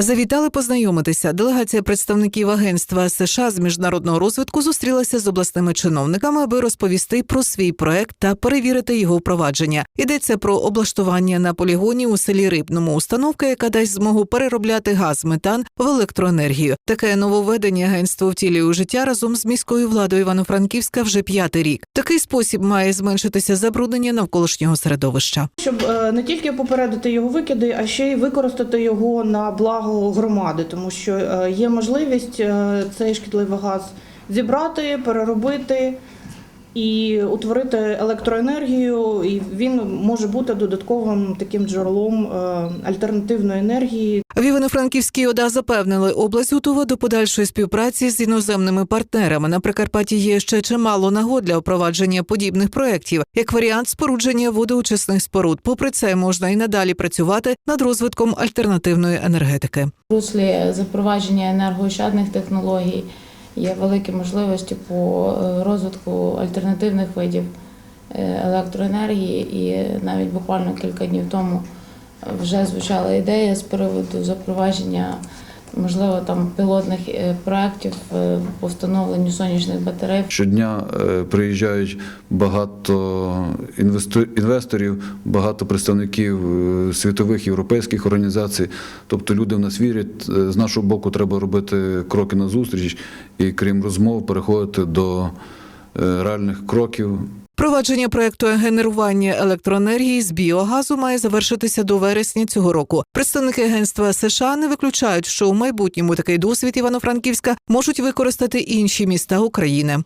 Завітали познайомитися. Делегація представників агентства США з міжнародного розвитку зустрілася з обласними чиновниками, аби розповісти про свій проект та перевірити його впровадження. Йдеться про облаштування на полігоні у селі Рибному установка, яка дасть змогу переробляти газ метан в електроенергію. Таке нововведення агентство втілює у життя разом з міською владою Івано-Франківська вже п'ятий рік. Такий спосіб має зменшитися забруднення навколишнього середовища. щоб е, не тільки попередити його викиди, а ще й використати його на благо громади, тому що е, є можливість е, цей шкідливий газ зібрати, переробити і утворити електроенергію, і він може бути додатковим таким джерелом е, альтернативної енергії В Івано-Франківській ОДА запевнили, область готова до подальшої співпраці з іноземними партнерами. На Прикарпатті є ще чимало нагод для впровадження подібних проєктів, як варіант спорудження водоочисних споруд. Попри це, можна і надалі працювати над розвитком альтернативної енергетики. В руслі запровадження енергоощадних технологій є великі можливості по е, розвитку альтернативних видів е, електроенергії, і навіть буквально кілька днів тому вже звучала ідея з приводу запровадження. Можливо, там пілотних е, проєктів е, по встановленню сонячних батарей Щодня приїжджають багато інвесторів, багато представників світових європейських організацій. Тобто люди в нас вірять. З нашого боку треба робити кроки назустріч і крім розмов переходити до реальних кроків. Провадження проекту генерування електроенергії з біогазу має завершитися до вересня цього року. Представники агентства США не виключають, що у майбутньому такий досвід Івано-Франківська можуть використати інші міста України.